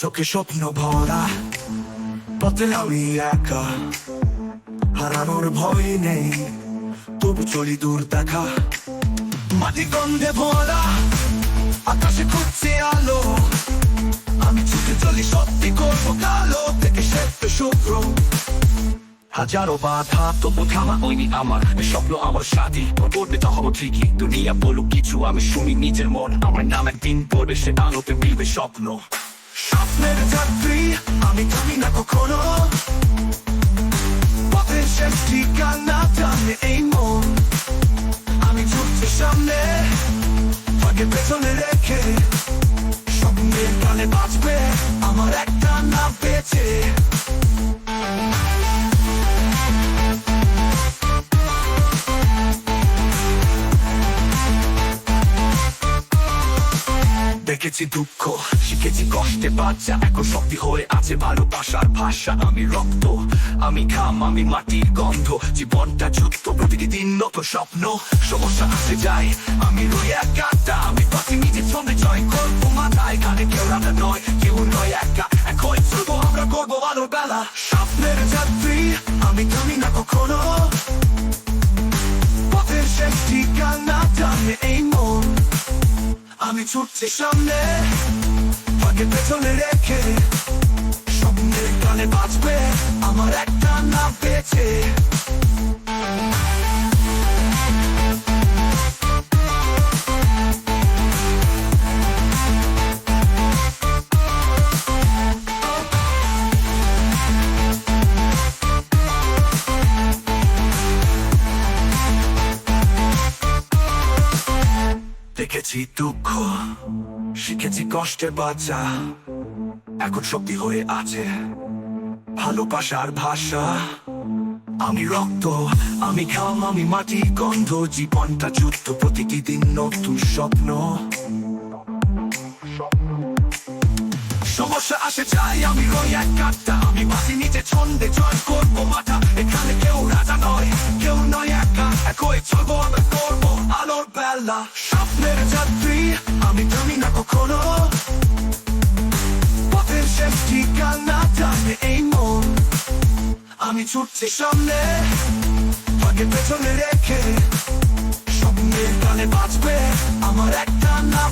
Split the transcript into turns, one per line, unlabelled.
চোখে স্বপ্ন ভরা, পথে আমি একা। হারানোর ভয় নেই, তবু চলি দূর দেখা। মাটি গন্ধে ভরা, আকাশে খুঁজছে আলো। আমি ছুটে চলি সত্যি করব কালো থেকে শ্বেত শুভ্র। হাজারো বাধা, তবু থামা হয়নি আমার। স্বপ্ন আমার সাথী, পড়বে তো হব ঠিকই। দুনিয়া বলুক কিছু আমি শুনি নিজের মন। আমার নাম একদিন পড়বে, সে আলোতে মিলবে স্বপ্ন। স্বপ্নের যাত্রী আমি থামি না কখনো পথের শেষ ঠিকানা জানে এই মন আমি ছুটছি সামনে আগে পেছনে রেখে স্বপ্নের কালে বাঁচবে আমার দেখেছি দুঃখ, শিখেছি কষ্টে বাচ্চা। এখন শক্তি হয়ে আছে ভালোবাসার ভাষা। আমি রক্ত, আমি ঘাম, আমি মাটির গন্ধ। জীবনটা যুক্ত, প্রতিটি দিন নতুন স্বপ্ন। সমস্যা আসে যায়, আমি রই একাটা আমি পাতি নিজে ছন্দে জয় করব মাথায়। গানে কেউ রাধা নয়, কেউ নয় একা। এখন চলবো, আমরা করব ভালো বেলা স্বপ্নের যাত্রী ছুটছি সামনে আগে পেছনে রেখে স্বপ্নের কালে বাঁচবে আমার একটা না বেঁচে। দেখেছি দুঃখ, শিখেছি কষ্টে বাঁচা, এখন শক্তি হয়ে আছে। ভালোবাসার ভাষা, আমি রক্ত, আমি ঘাম, আমি মাটি, গন্ধ, জীবনটা যুদ্ধ প্রতিটি দিন নতুন স্বপ্ন। সমস্যা আসে যায় আমি রই এক কাঠটা, আমি বাসি নিচে ছন্দে জয় করব মাথা। এখানে কেউ রাজা নয়, কেউ নয় একা, একই চলবো বেলা স্বপ্নের যাত্রী আমি থামি না কখনো পথের শেষ ঠিকানা জানে এই মন আমি ছুটছি সামনে আগে পেছনে রেখে স্বপ্নের কালে বাঁচবে আমার একটা না